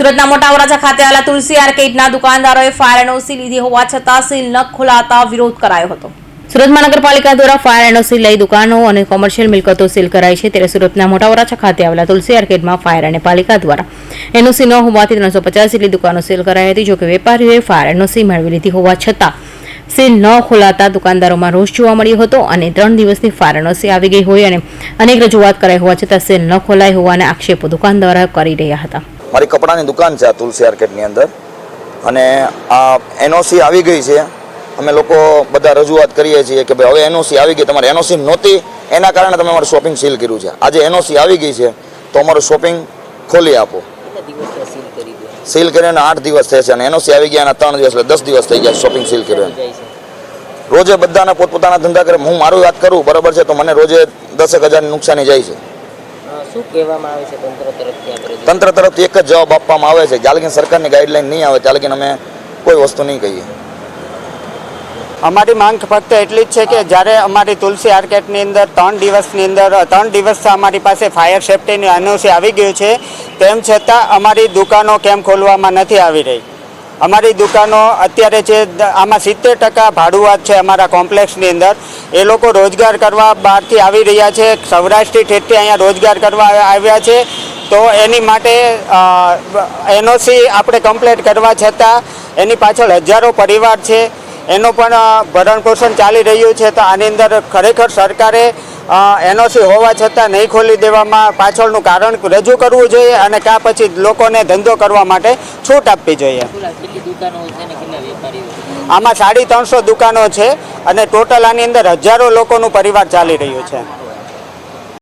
સુરતના મોટા વરાછા ખાતે આવેલા તુલસી આર્કેડના દુકાનદારોએ ફાયર એનઓસી લીધી હોવા છતાં સીલ ન ખોલાતા વિરોધ કરાયો હતો. સુરત મહાનગરપાલિકા દ્વારા ફાયર એનઓસી લઈ દુકાનો અને કોમર્શિયલ મિલકતો સીલ કરાઈ છે ત્યારે સુરતના મોટા વરાછા ખાતે આવેલા તુલસી આર્કેડમાં ફાયર અને પાલિકા દ્વારા એનઓસી ન હોવાથી ત્રણસો પચાસ જેટલી દુકાનો સીલ કરાઈ હતી જોકે વેપારીઓએ ફાયર એનઓસી મેળવી લીધી હોવા છતાં સીલ ન ખોલાતા દુકાનદારોમાં રોષ જોવા મળ્યો હતો અને ત્રણ દિવસની ફાયર એનઓસી આવી ગઈ હોય અને અનેક રજૂઆત કરાઈ હોવા છતાં સીલ ન ખોલાઈ હોવાના આક્ષેપો દુકાનદારો કરી રહ્યા હતા. મારી કપડાની દુકાન છે આ તુલસી આર્કેટની અંદર. અને આ એનઓસી આવી ગઈ છે. અમે લોકો બધા રજૂઆત કરીએ છીએ કે ભાઈ હવે એનઓસી આવી ગઈ તમારે એનઓસી નહોતી. એના કારણે તમે અમારું શોપિંગ સીલ કર્યું છે. આજે એનઓસી આવી ગઈ છે તો અમારું શોપિંગ ખોલી આપો. સીલ કરીને આઠ દિવસ થયા છે અને એનઓસી આવી ગયા ત્રણ દિવસ એટલે દસ દિવસ થઈ ગયા શોપિંગ સીલ કર્યું રોજે બધાના પોતપોતાના ધંધા કરે. હું મારું વાત કરું બરાબર છે તો મને રોજે દસેક હજારની નુકસાની જાય છે. શું કહેવામાં આવે છે તંત્ર તરફથી તંત્ર તરફથી એક જ જવાબ આપવામાં આવે છે. જ્યાં સરકારની ગાઈડલાઈન નહીં આવે ત્યાં અમે કોઈ વસ્તુ નહીં કહીએ. અમારી માંગ ફક્ત એટલી જ છે કે જ્યારે અમારી તુલસી આર્કેટની અંદર ત્રણ દિવસની અંદર ત્રણ દિવસ અમારી પાસે ફાયર સેફ્ટીની એનઓસી આવી ગયું છે તેમ છતાં અમારી દુકાનો કેમ ખોલવામાં નથી આવી રહી? અમારી દુકાનો અત્યારે છે આમાં સિત્તેર ટકા ભાડુઆત છે અમારા કોમ્પ્લેક્સની અંદર. એ લોકો રોજગાર કરવા બહારથી આવી રહ્યા છે. સૌરાષ્ટ્રથી ઠેઠથી અહીંયા રોજગાર કરવા આવ્યા છે. તો એની માટે એનઓસી આપણે કમ્પ્લેટ કરવા છતાં એની પાછળ હજારો પરિવાર છે. એનો પણ ભરણ પોષણ ચાલી રહ્યું છે. તો આની અંદર ખરેખર સરકારે એનઓસી હોવા છતાં નહીં ખોલી દેવામાં પાછળનું કારણ રજૂ કરવું જોઈએ અને ક્યાં પછી લોકોને ધંધો કરવા માટે છૂટ આપવી જોઈએ. આમાં સાડી ત્રણસો દુકાનો છે અને ટોટલ આની અંદર હજારો લોકોનું પરિવાર ચાલી રહ્યું છે.